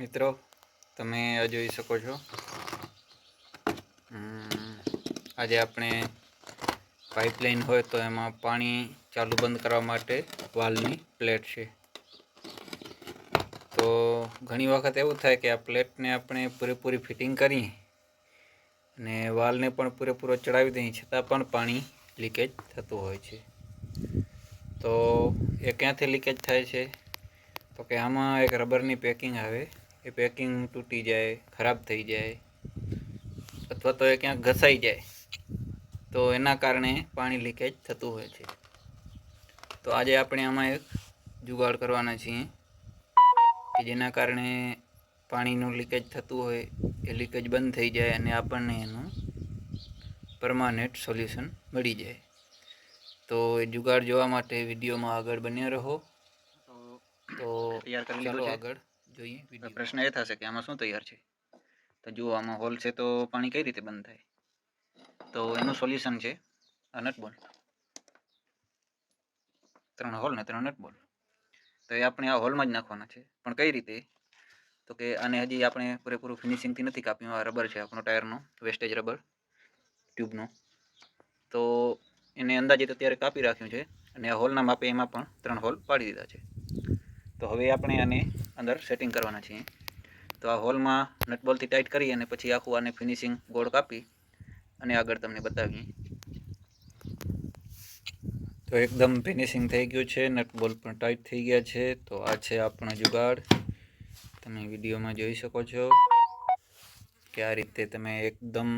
મિત્રો, તમે જોઈ શકો છો. આજે આપણે પાઇપલાઇન હોય તો એમાં પાણી ચાલુ બંધ કરવા માટે વાલની પ્લેટ છે. તો ઘણી વખત એવું થાય કે આ પ્લેટને આપણે પૂરેપૂરી ફિટિંગ કરીએ અને વાલને પણ પૂરેપૂરો ચડાવી દઈએ, છતાં પણ પાણી લીકેજ થતું હોય છે. તો એ ક્યાંથી લીકેજ થાય છે? તો કે આમાં એક રબરની પેકિંગ આવે. એ પેકિંગ તૂટી જાય ખરાબ થઈ જાય અથવા તો એ ક્યાંક ઘસાઈ જાય તો એના કારણે પાણી લીકેજ થતું હોય છે. તો આજે આપણે આમાં એક જુગાડ કરવાના છીએ કે જેના કારણે પાણીનું લીકેજ થતું હોય એ લીકેજ બંધ થઈ જાય અને આપણને એનું પરમાનન્ટ સોલ્યુશન મળી જાય. તો એ જુગાડ જોવા માટે વિડીયોમાં આગળ બન્યા રહો. તો તૈયાર કરી આગળ જોઈએ પ્રશ્ન એ થશે કે આમાં શું તૈયાર છે? તો જુઓ આમાં હોલ છે તો પાણી કઈ રીતે બંધ થાય? તો એનું સોલ્યુશન છે આ નટ બોલ. ત્રણ હોલ ને ત્રણ નટ બોલ. તો એ આપણે આ હોલમાં જ નાખવાના છે. પણ કઈ રીતે? તો કે આને હજી આપણે પૂરેપૂરું ફિનિશિંગથી નથી કાપ્યું આ રબર છે આપણો ટાયરનો વેસ્ટેજ રબર ટ્યુબનો તો એને અંદાજિત અત્યારે કાપી રાખ્યું છે અને આ હોલના માપે એમાં પણ ત્રણ હોલ પાડી દીધા છે. તો હવે આપણે આને અંદર સેટિંગ કરવાના છીએ. તો આ હોલમાં નટબોલથી ટાઈટ કરી અને પછી આખું આને ફિનિશિંગ ગોળ કાપી અને આગળ તમને બતાવીએ. તો એકદમ ફિનિશિંગ થઈ ગયું છે નટબોલ પણ ટાઈટ થઈ ગયા છે. તો આ છે આપણો જુગાડ. તમે વિડીયોમાં જોઈ શકો છો કે આ રીતે તમે એકદમ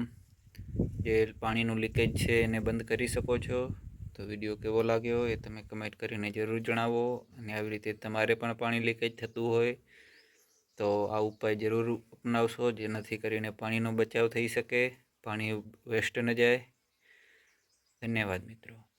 જે પાણીનું લીકેજ છે એને બંધ કરી શકો છો. તો વીડિયો કેવો લાગ્યો એ તમે કમેન્ટ કરીને જરૂર જણાવો અને આવી રીતે તમારે પણ પાણી લીકેજ થતું હોય તો આ ઉપાય જરૂર અપનાવશો જેનાથી કરીને પાણીનો બચાવ થઈ શકે, પાણી વેસ્ટ ન જાય. ધન્યવાદ મિત્રો.